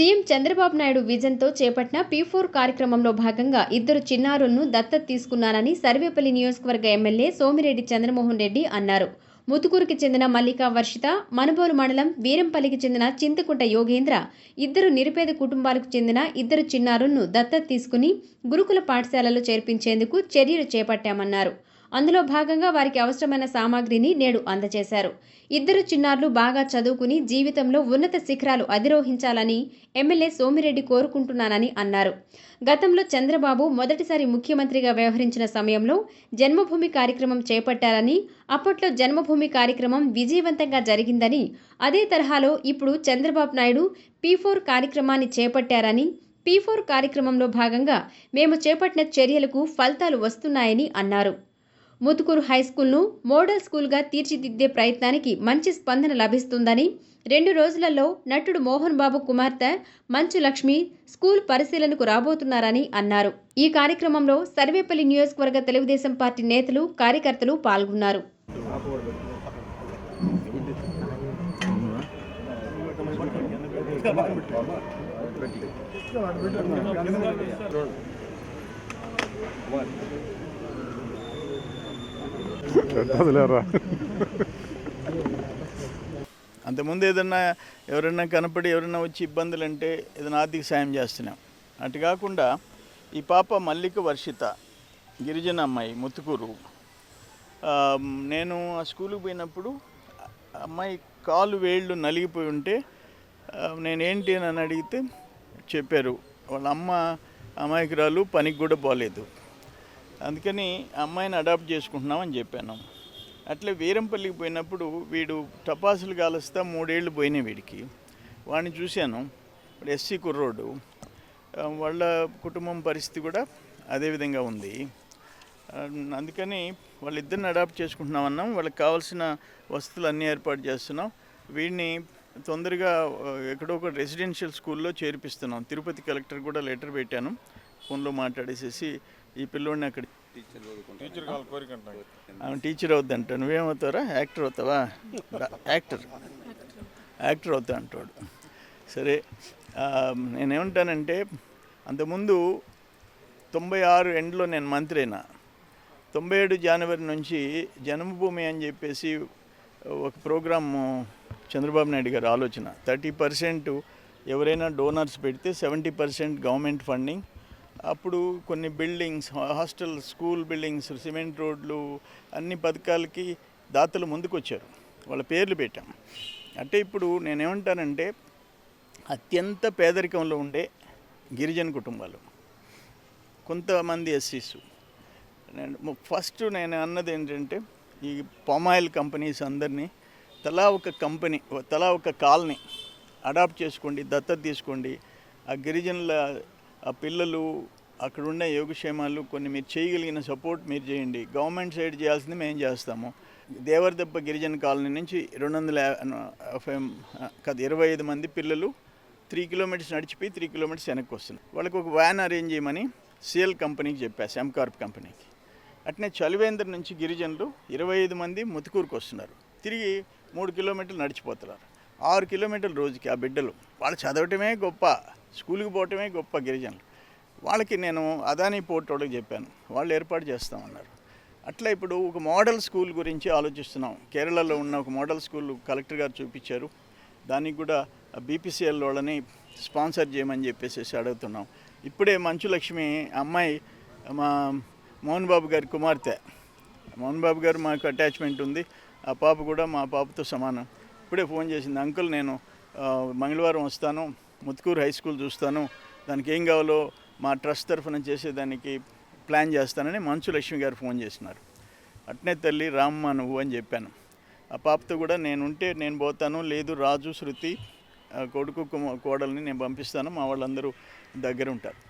CM Chandrababu Naidu విజన్తో చేపట్టిన P four కార్యక్రమంలో భాగంగా ఇద్దరు చిన్నారులను దత్తత తీసుకున్నానని సర్వేపల్లి నియోజకవర్గ ఎమ్మెల్యే సోమిరెడ్డి చంద్రమోహన్ రెడ్డి అన్నారు. ముతుకూరుకి చెందిన మల్లికా వర్షిత మనుబోలు మండలం వీరంపల్లికి చెందిన చింతకుంట యోగేంద్ర ఇద్దరు నిరుపేద కుటుంబాలకు చెందిన ఇద్దరు చిన్నారులను దత్తత తీసుకుని గురుకుల పాఠశాలలో చేర్పించేందుకు చర్యలు చేపట్టామన్నారు. అందులో భాగంగా వారికి అవసరమైన సామాగ్రిని నేడు అందజేశారు. ఇద్దరు చిన్నారులు బాగా చదువుకుని జీవితంలో ఉన్నత శిఖరాలు అధిరోహించాలని ఎమ్మెల్యే సోమిరెడ్డి కోరుకుంటున్నానని అన్నారు. గతంలో చంద్రబాబు మొదటిసారి ముఖ్యమంత్రిగా వ్యవహరించిన సమయంలో జన్మభూమి కార్యక్రమం చేపట్టారని అప్పట్లో జన్మభూమి కార్యక్రమం విజయవంతంగా జరిగిందని అదే తరహాలో ఇప్పుడు చంద్రబాబు నాయుడు పీ ఫోర్ కార్యక్రమాన్ని చేపట్టారని పీ ఫోర్ కార్యక్రమంలో భాగంగా మేము చేపట్టిన చర్యలకు ఫలితాలు వస్తున్నాయని అన్నారు. ముతుకూరు హై స్కూల్ను మోడల్ స్కూల్గా తీర్చిదిద్దే ప్రయత్నానికి మంచి స్పందన లభిస్తుందని రెండు రోజులలో నటుడు మోహన్ బాబు కుమార్తె మంచు లక్ష్మి స్కూల్ పరిశీలనకు రాబోతున్నారని అన్నారు. ఈ కార్యక్రమంలో సర్వేపల్లి నియోజకవర్గ తెలుగుదేశం పార్టీ నేతలు కార్యకర్తలు పాల్గొన్నారు. అంతకుముందు ఏదన్నా ఎవరైనా కనపడి ఎవరైనా వచ్చి ఇబ్బందులు అంటే ఏదైనా ఆర్థిక సాయం చేస్తున్నాం. అటు కాకుండా ఈ పాప మల్లిక వర్షిత గిరిజన అమ్మాయి ముత్తుకూరు. నేను ఆ స్కూల్కి పోయినప్పుడు అమ్మాయి కాలు వేళ్ళు నలిగిపోయి ఉంటే నేనేంటి అని అడిగితే చెప్పారు. వాళ్ళ అమ్మ అమాయకురాలు పనికి కూడా పోలేదు. అందుకని అమ్మాయిని అడాప్ట్ చేసుకుంటున్నామని చెప్పాను. అట్లే వీరంపల్లికి పోయినప్పుడు వీడు టపాసులు కాలుస్తా మూడేళ్ళు పోయినాయి వీడికి. వాడిని చూశాను. ఎస్సీ కుర్రోడు. వాళ్ళ కుటుంబం పరిస్థితి కూడా అదే విధంగా ఉంది. అందుకని వాళ్ళిద్దరిని అడాప్ట్ చేసుకుంటున్నామన్నాం వాళ్ళకి కావాల్సిన వసతులు అన్నీ ఏర్పాటు చేస్తున్నాం. వీడిని తొందరగా ఎక్కడో ఒక రెసిడెన్షియల్ స్కూల్లో చేర్పిస్తున్నాం. తిరుపతి కలెక్టర్ కూడా లెటర్ పెట్టాను. ఫోన్లో మాట్లాడేసేసి ఈ పిల్లోడిని అక్కడ టీచర్ కావాలి కోరిక ఆమె టీచర్ అవుద్దంట నువ్వేమవుతావరా యాక్టర్ అవుతావా? యాక్టర్ యాక్టర్ అవుతా అంటాడు. సరే ఆ, నేనేమంటానంటే అంతకుముందు తొంభై ఆరు ఎండ్లో నేను మంత్రి అయినా తొంభై ఏడు జనవరి నుంచి జన్మభూమి అని చెప్పేసి ఒక ప్రోగ్రాము చంద్రబాబు నాయుడు గారి ఆలోచన. థర్టీ పర్సెంట్ ఎవరైనా డోనర్స్ పెడితే సెవెంటీ పర్సెంట్ గవర్నమెంట్ ఫండింగ్ అప్పుడు కొన్ని buildings hostel school buildings cement రోడ్లు అన్ని పథకాలకి దాతలు ముందుకొచ్చారు. వాళ్ళ పేర్లు పెట్టాం. అంటే ఇప్పుడు నేనేమంటానంటే అత్యంత పేదరికంలో ఉండే గిరిజన కుటుంబాలు. కొంతమంది ఎస్సీస్. ఫస్ట్ నేను అన్నది ఏంటంటే ఈ పామాయిల్ కంపెనీస్ అందరినీ తలా ఒక కంపెనీ తలా ఒక కాల్ని అడాప్ట్ చేసుకోండి దత్తత తీసుకోండి ఆ గిరిజనుల ఆ పిల్లలు అక్కడ ఉండే యోగక్షేమాలు కొన్ని మీరు చేయగలిగిన సపోర్ట్ మీరు చేయండి. గవర్నమెంట్ సైడ్ చేయాల్సింది మేము చేస్తాము. దేవరదెబ్బ గిరిజన కాలనీ నుంచి రెండు వందల యాభై కాదు ఇరవై ఐదు మంది పిల్లలు త్రీ కిలోమీటర్స్ నడిచిపోయి త్రీ కిలోమీటర్స్ వెనక్కి వస్తున్నారు. వాళ్ళకి ఒక వ్యాన్ అరేంజ్ చేయమని సిఎల్ కంపెనీకి చెప్పాను సెమ్కార్ప్ కంపెనీకి. అట్నే చలివేంద్ర నుంచి గిరిజనులు ఇరవై ఐదు మంది ముతుకూరుకు వస్తున్నారు. తిరిగి మూడు కిలోమీటర్లు నడిచిపోతున్నారు. ఆరు కిలోమీటర్ల రోజుకి ఆ బిడ్డలు. వాళ్ళు చదవటమే గొప్ప. స్కూల్కి పోవటమే గొప్ప గిరిజనులు. వాళ్ళకి నేను అదానీ పోర్ట్ వాళ్ళకి చెప్పాను. వాళ్ళు ఏర్పాటు చేస్తామన్నారు. అట్లా ఇప్పుడు ఒక మోడల్ స్కూల్ గురించి ఆలోచిస్తున్నాం. కేరళలో ఉన్న ఒక మోడల్ స్కూల్ కలెక్టర్ గారు చూపించారు. దానికి కూడా బీపీసీఎల్ వాళ్ళని స్పాన్సర్ చేయమని చెప్పేసి అడుగుతున్నాం. ఇప్పుడే మంచు లక్ష్మి అమ్మాయి మా మోహన్ బాబు గారి కుమార్తె. మోహన్ బాబు గారు మాకు అటాచ్మెంట్ ఉంది. ఆ పాప కూడా మా పాపతో సమానం. ఇప్పుడే ఫోన్ చేసింది అంకుల్ నేను మంగళవారం వస్తాను. ముత్కూరు హై స్కూల్ చూస్తాను. దానికి ఏం కావాలో మా ట్రస్ట్ తరఫున చేసేదానికి ప్లాన్ చేస్తానని మంచు లక్ష్మి గారు ఫోన్ చేసినారు. అట్నే తల్లి రామ్మ నువ్వు అని చెప్పాను. ఆ పాపతో కూడా నేను ఉంటే నేను పోతాను లేదు రాజు శృతి కొడుకు కుమ- కోడల్ని నేను పంపిస్తాను మా వాళ్ళందరూ దగ్గర ఉంటారు